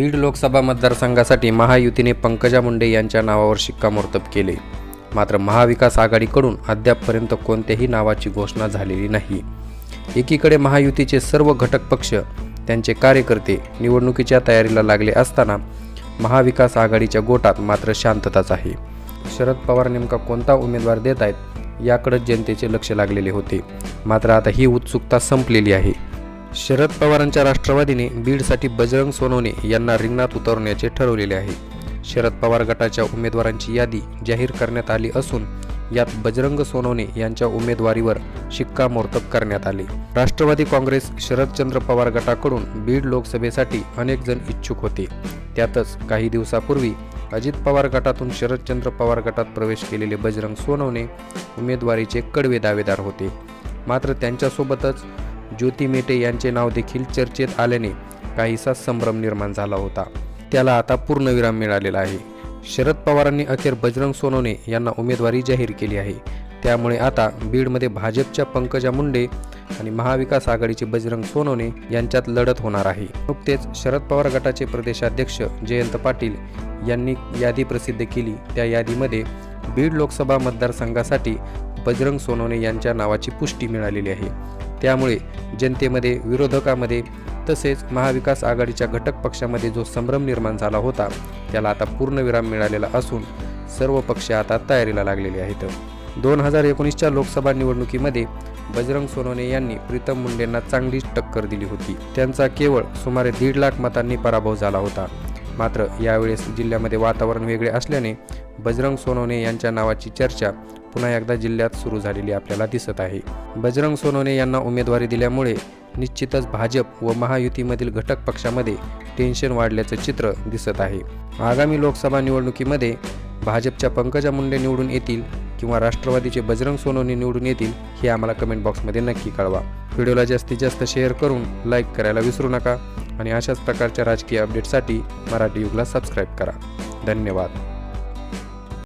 बीड लोकसभा मतदारसंघासाठी महायुतीने पंकजा मुंडे यांच्या नावावर शिक्कामोर्तब केले. मात्र महाविकास आघाडीकडून अद्यापपर्यंत कोणत्याही नावाची घोषणा झालेली नाही. एकीकडे महायुतीचे सर्व घटक पक्ष त्यांचे कार्यकर्ते निवडणुकीच्या तयारीला लागले असताना महाविकास आघाडीच्या गोटात मात्र शांतताच आहे. शरद पवार नेमका कोणता उमेदवार देत आहेत याकडे जनतेचे लक्ष लागलेले होते. मात्र आता ही उत्सुकता संपलेली आहे. शरद पवारांच्या राष्ट्रवादीने बीडसाठी बजरंग सोनवणे यांना रिंगणात उतरवण्याचे ठरवलेले आहे. शरद पवार गटाच्या उमेदवारांची यादी जाहीर करण्यात आली असून यात बजरंग सोनवणे यांच्या उमेदवारीवर शिक्कामोर्तब करण्यात आले. राष्ट्रवादी काँग्रेस शरदचंद्र पवार गटाकडून बीड लोकसभेसाठी अनेक जण इच्छुक होते. त्यातच काही दिवसापूर्वी अजित पवार गटातून शरदचंद्र पवार गटात प्रवेश केलेले बजरंग सोनवणे उमेदवारीचे कडवे दावेदार होते. मात्र त्यांच्यासोबतच ज्योती मेटे यांचे नाव देखील चर्चेत आल्याने काहीसा संभ्रम निर्माण झाला होता. त्याला आता पूर्णविराम मिळालेला आहे. शरद पवारांनी अखेर बजरंग सोनवणे यांना उमेदवारी जाहीर केली आहे. त्यामुळे आता बीडमध्ये भाजपच्या पंकजा मुंडे आणि महाविकास आघाडीचे बजरंग सोनवणे यांच्यात लढत होणार आहे. नुकतेच शरद पवार गटाचे प्रदेशाध्यक्ष जयंत पाटील यांनी यादी प्रसिद्ध केली. त्या यादीमध्ये बीड लोकसभा मतदारसंघासाठी बजरंग सोनवणे यांच्या नावाची पुष्टी मिळालेली आहे. त्यामुळे जनतेमध्ये विरोधकामध्ये तसेच महाविकास आघाडीच्या घटक पक्षामध्ये जो संभ्रम निर्माण झाला होता त्याला आता पूर्णविराम मिळालेला असून सर्व पक्ष आता तयारीला लागलेले आहेत. दोन हजार एकोणीसच्या लोकसभा निवडणुकीमध्ये बजरंग सोनवणे यांनी प्रीतम मुंडेंना चांगलीच टक्कर दिली होती. त्यांचा केवळ सुमारे दीड लाख मतांनी पराभव झाला होता. मात्र यावेळेस जिल्ह्यामध्ये वातावरण वेगळे असल्याने बजरंग सोनवणे यांच्या नावाची चर्चा पुन्हा एकदा जिल्ह्यात सुरू झालेली आपल्याला दिसत आहे. बजरंग सोनवणे यांना उमेदवारी दिल्यामुळे निश्चितच भाजप व महायुतीमधील घटक पक्षामध्ये टेन्शन वाढल्याचं चित्र दिसत आहे. आगामी लोकसभा निवडणुकीमध्ये भाजपच्या पंकजा मुंडे निवडून येतील किंवा राष्ट्रवादीचे बजरंग सोनवणे निवडून येतील हे आम्हाला कमेंट बॉक्समध्ये नक्की कळवा. व्हिडिओला जास्तीत जास्त शेअर करून लाईक करायला विसरू नका. आणि अशाच प्रकारच्या राजकीय अपडेटसाठी मराठी युगला सबस्क्राईब करा. धन्यवाद.